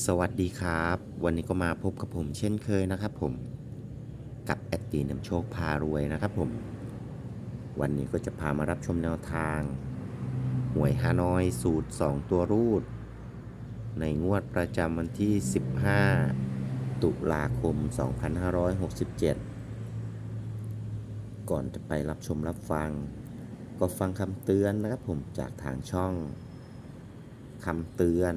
สวัสดีครับ วันนี้ก็มาพบกับผมเช่นเคยนะครับผมกับแอดตีนำโชคพารวยนะครับผม วันนี้ก็จะพามารับชมแนวทางหวยฮานอยสูตร 2 ตัวรูด ในงวดประจำวันที่ 15 ตุลาคม 2567 ก่อนจะไปรับชมรับฟัง ก็ฟังคำเตือนนะครับผมจากทางช่องคำเตือน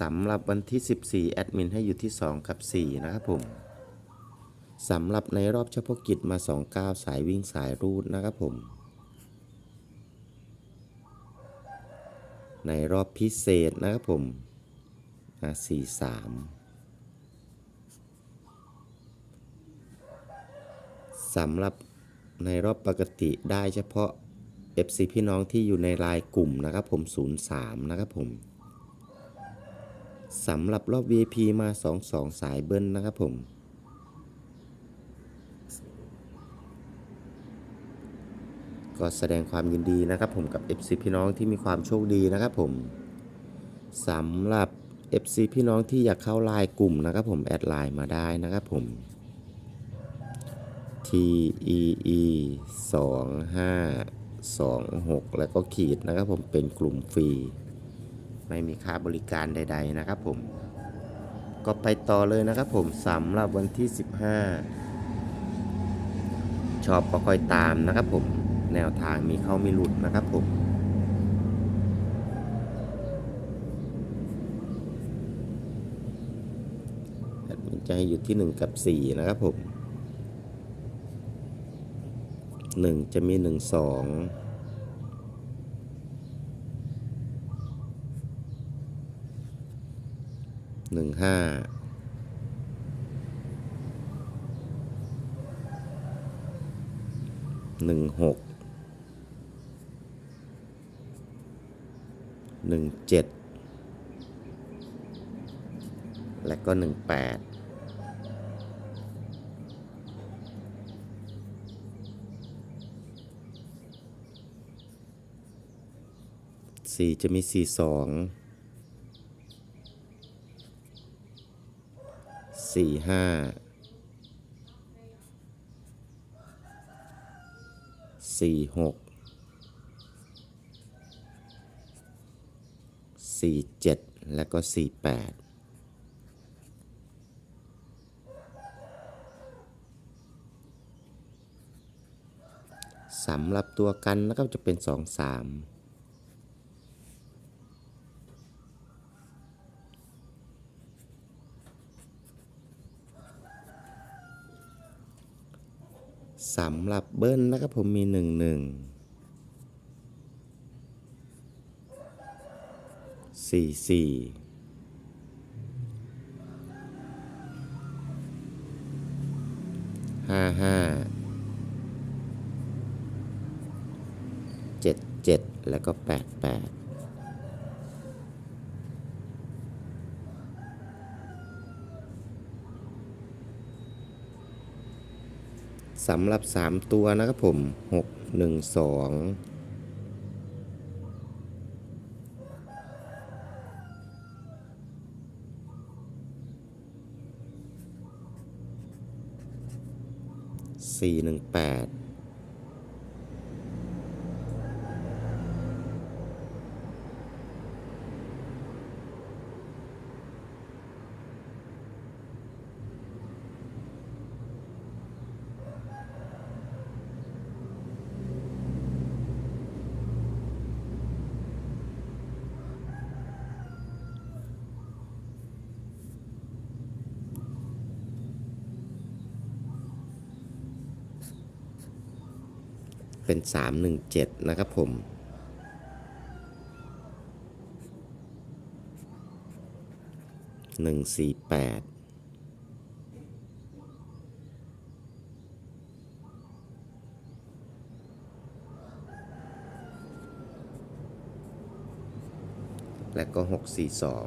สำหรับวันที่ 14 แอดมินให้อยู่ที่ 2 กับ 4 นะครับผมสำหรับในรอบเฉพาะกิจมา 29 สายวิ่งสายรูดนะครับผม ในรอบพิเศษนะครับผมอะ43สำหรับในรอบปกติได้เฉพาะ FC พี่น้องที่อยู่ในรายกลุ่มนะครับผม 03 นะครับผม สำหรับรอบ VIP มา 2 2 สายเบิ้ลนะครับผม ก็แสดงความยินดีนะครับผมกับ FC พี่น้องที่มีความโชคดีนะครับผมสำหรับ FC พี่น้องที่อยากเข้าไลน์กลุ่มนะครับผมแอดไลน์มาได้นะครับผม T E E 2 5 2 6 แล้วก็ขีดนะครับผมเป็นกลุ่มฟรี ไม่มีค่าบริการใด ๆนะครับ ผม ก็ไปต่อเลยนะครับ ผมสำหรับวันที่ 15 ชอบก็ค่อยตามนะครับ ผมแนวทางมีเข้ามีหลุดนะครับ ผมมินจะให้อยู่ที่ 1 กับ 4 นะครับผม 1 จะมี 1 2 หนึ่งห้าหนึ่งหกหนึ่งเจ็ดและก็หนึ่งแปดสี่จะมีสี่สอง สี่ห้าสี่หกสี่เจ็ดและก็สี่แปดสำหรับตัวกันนะครับจะเป็นสองสาม สำหรับเบิ้ลนะครับผมมีหนึ่งหนึ่งสี่สี่ห้าห้าเจ็ดเจ็ดแล้วก็แปดแปด สำหรับ 3 ตัวนะครับผม 6 1 2สี่หนึ่งแปด เป็น 317 นะครับผม หนึ่งสี่แปดและก็หกสี่สอง